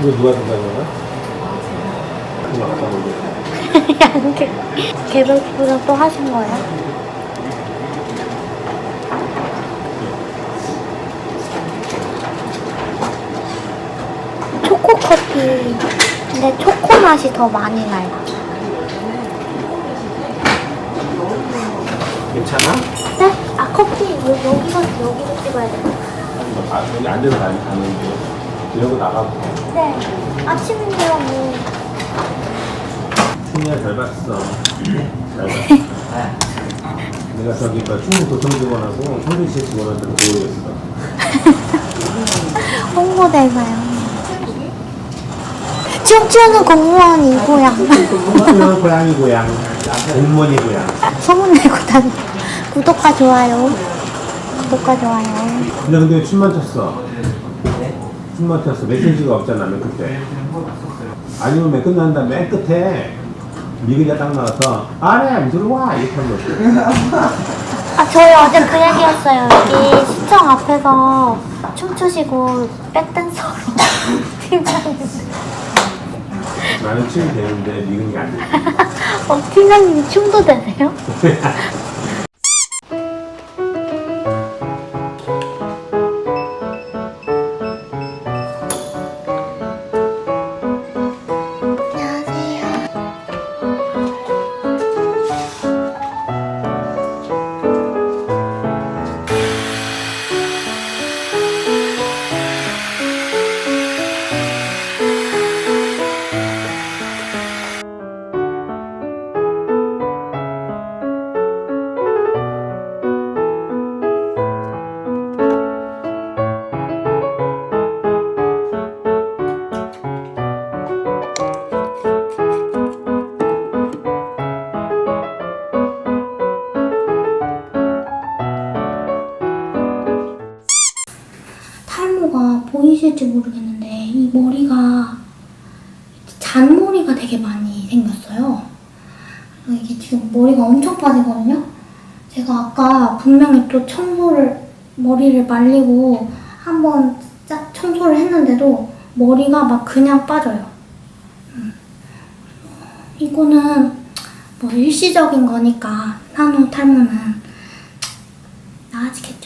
이거 누가 준다는 거야? 그거 아까 모르겠어. 개- 개별 보정 또 하신 거예요? 초코 커피. 근데 초코 맛이 더 많이 나요. 괜찮아? 네? 아 커피 여, 여기서 여기서 찍어야 돼요. 아, 여기 앉아서 많이 가는데. 이러고 나가고. 네. 아침인데요 뭐. 승리야 잘 봤어. 잘 봤어. 내가 저기 그 충북 도청 직원하고 성주시 직원한테도 보여줬어. 홍보대사요. 춤추는 공무원이고요. 고양 고양이 고양. 공무원이 고양. 소문내고 다니. 구독과 좋아요. 구독과 좋아요. 근데 근데 왜 춤만 췄어? 춤만 췄어. 메시지가 없잖아 맨 끝에. 아니면 맨 끝난 다음에 맨 끝에 미그가 딱 나와서 아래 들어와 이렇게 하는 거지. 아, 저희 어제 그 얘기했어요. 여기 시청 앞에서 춤추시고 백댄서로 팀장님. 나는 춤이 되는데 미그이 안 돼. 어, 팀장님이 춤도 되세요? 보이실지 모르겠는데 이 머리가 잔머리가 되게 많이 생겼어요. 이게 지금 머리가 엄청 빠지거든요. 제가 아까 분명히 또 청소를 머리를 말리고 한번 싹 청소를 했는데도 머리가 막 그냥 빠져요. 음. 이거는 뭐 일시적인 거니까 나노 탈모는 나아지겠죠.